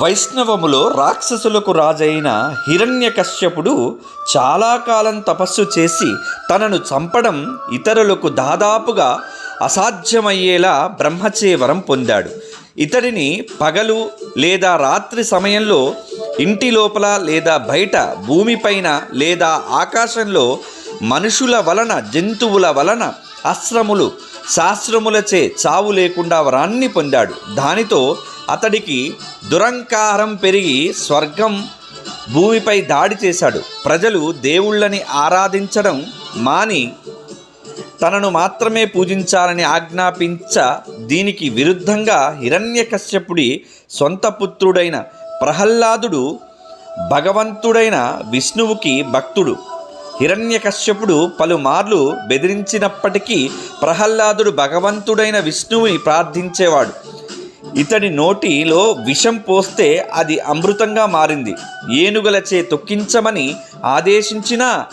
వైష్ణవములో రాక్షసులకు రాజైన హిరణ్యకశ్యపుడు చాలా కాలం తపస్సు చేసి తనను చంపడం ఇతరులకు దాదాపుగా అసాధ్యమయ్యేలా బ్రహ్మచే వరం పొందాడు. ఇతడిని పగలు లేదా రాత్రి సమయంలో ఇంటి లోపల లేదా బయట భూమిపైన లేదా ఆకాశంలో మనుషుల వలన జంతువుల వలన అశ్రములు శాస్త్రములచే చావు లేకుండా వరాన్ని పొందాడు. దానితో అతడికి దురంకారం పెరిగి స్వర్గం భూమిపై దాడి చేశాడు. ప్రజలు దేవుళ్ళని ఆరాధించడం మాని తనను మాత్రమే పూజించాలని ఆజ్ఞాపించ దీనికి విరుద్ధంగా హిరణ్యకశ్యపుడి సొంత పుత్రుడైన ప్రహ్లాదుడు భగవంతుడైన విష్ణువుకి భక్తుడు. హిరణ్యకశ్యపుడు పలుమార్లు బెదిరించినప్పటికీ ప్రహ్లాదుడు భగవంతుడైన విష్ణువుని ప్రార్థించేవాడు. ఇతడి నోటిలో విషం పోస్తే అది అమృతంగా మారింది. ఏనుగులచే తొక్కించమని ఆదేశించినా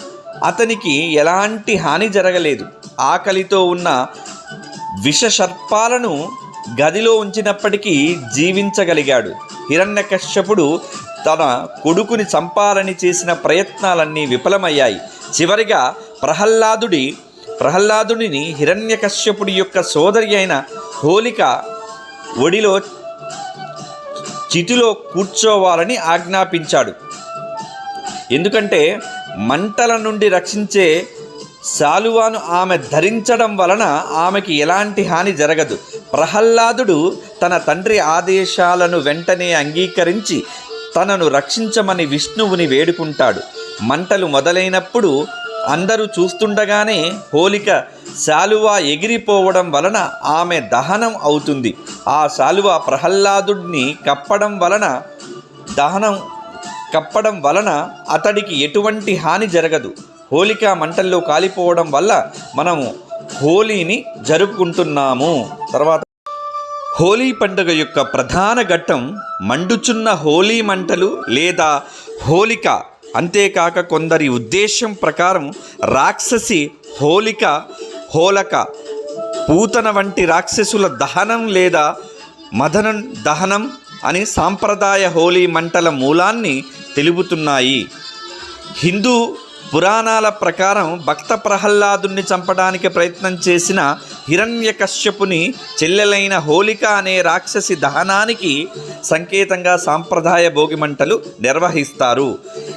అతనికి ఎలాంటి హాని జరగలేదు. ఆకలితో ఉన్న విషసర్పాలను గదిలో ఉంచినప్పటికీ జీవించగలిగాడు. హిరణ్యకశ్యపుడు తన కొడుకుని చంపాలని చేసిన ప్రయత్నాలన్నీ విఫలమయ్యాయి. చివరిగా ప్రహ్లాదుడి ప్రహ్లాదుడిని హిరణ్యకశ్యపుడి యొక్క సోదరి అయిన హోలిక ఒడిలో చితిలో కూర్చోవాలని ఆజ్ఞాపించాడు. ఎందుకంటే మంటల నుండి రక్షించే శాలువాను ఆమె ధరించడం వలన ఆమెకి ఎలాంటి హాని జరగదు. ప్రహ్లాదుడు తన తండ్రి ఆదేశాలను వెంటనే అంగీకరించి తనను రక్షించమని విష్ణువుని వేడుకుంటాడు. మంటలు మొదలైనప్పుడు అందరూ చూస్తుండగానే హోలిక శాలువ ఎగిరిపోవడం వలన ఆమె దహనం అవుతుంది. ఆ శాలువ ప్రహ్లాదుడిని కప్పడం వలన దహనం కప్పడం వలన అతడికి ఎటువంటి హాని జరగదు. హోలికా మంటల్లో కాలిపోవడం వల్ల మనము హోలీని జరుపుకుంటున్నాము. తర్వాత హోలీ పండుగ యొక్క ప్రధాన ఘట్టం మండుచున్న హోలీ మంటలు లేదా హోలిక. అంతేకాక కొందరి ఉద్దేశం ప్రకారం రాక్షసి హోలిక హోలక పూతన వంటి రాక్షసుల దహనం లేదా మదన దహనం అని సాంప్రదాయ హోలీ మంటల మూలాన్ని తెలుపుతున్నాయి. హిందూ పురాణాల ప్రకారం భక్త ప్రహ్లాదుని చంపడానికి ప్రయత్నం చేసిన హిరణ్యకశ్యపుని చెల్లెలైన హోలిక అనే రాక్షసి దహనానికి సంకేతంగా సాంప్రదాయ భోగిమంటలు నిర్వహిస్తారు.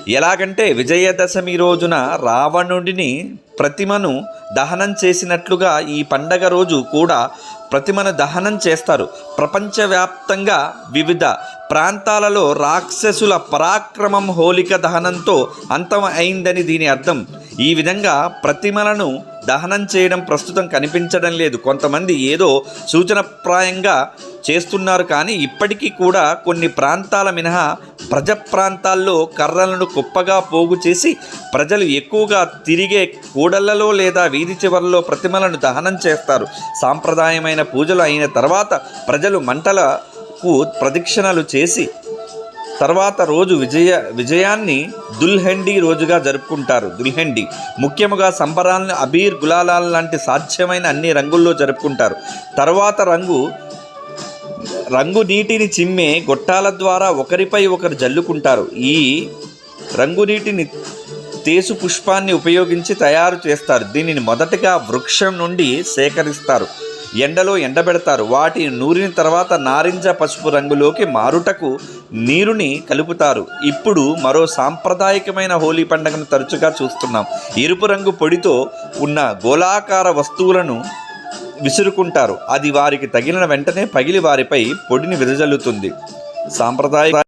ఎలాగంటే విజయదశమి రోజున రావణుడిని ప్రతిమను దహనం చేసినట్లుగా ఈ పండగ రోజు కూడా ప్రతిమను దహనం చేస్తారు. ప్రపంచవ్యాప్తంగా వివిధ ప్రాంతాలలో రాక్షసుల పరాక్రమం హోలిక దహనంతో అంతం అయిందని దీని అర్థం. ఈ విధంగా ప్రతిమలను దహనం చేయడం ప్రస్తుతం కనిపించడం లేదు. కొంతమంది ఏదో సూచనప్రాయంగా చేస్తున్నారు కానీ ఇప్పటికీ కూడా కొన్ని ప్రాంతాల మినహా ప్రజ ప్రాంతాల్లో కర్రలను కుప్పగా పోగు చేసి ప్రజలు ఎక్కువగా తిరిగే కూడళ్ళలో లేదా వీధి చివరలో ప్రతిమలను దహనం చేస్తారు. సాంప్రదాయమైన పూజలు అయిన తర్వాత ప్రజలు మంటలకు ప్రదక్షిణలు చేసి తర్వాత రోజు విజయ విజయాన్ని దుల్హెండి రోజుగా జరుపుకుంటారు. దుల్హెండి ముఖ్యముగా సంబరాలను అబీర్ గులాలాల లాంటి సాధ్యమైన అన్ని రంగుల్లో జరుపుకుంటారు. తర్వాత రంగు రంగు నీటిని చిమ్మే గొట్టాల ద్వారా ఒకరిపై ఒకరు జల్లుకుంటారు. ఈ రంగు నీటిని తేసు పుష్పాన్ని ఉపయోగించి తయారు చేస్తారు. దీనిని మొదటగా వృక్షం నుండి సేకరిస్తారు. ఎండలో ఎండబెడతారు. వాటిని నూరిన తర్వాత నారింజ పసుపు రంగులోకి మారుటకు నీరుని కలుపుతారు. ఇప్పుడు మరో సాంప్రదాయకమైన హోలీ పండుగను తరచుగా చూస్తున్నాం. ఎరుపు రంగు పొడితో ఉన్న గోళాకార వస్తువులను విసురుకుంటారు. అది వారికి తగిలిన వెంటనే పగిలి వారిపై పొడిని విరజల్లుతుంది. సాంప్రదాయ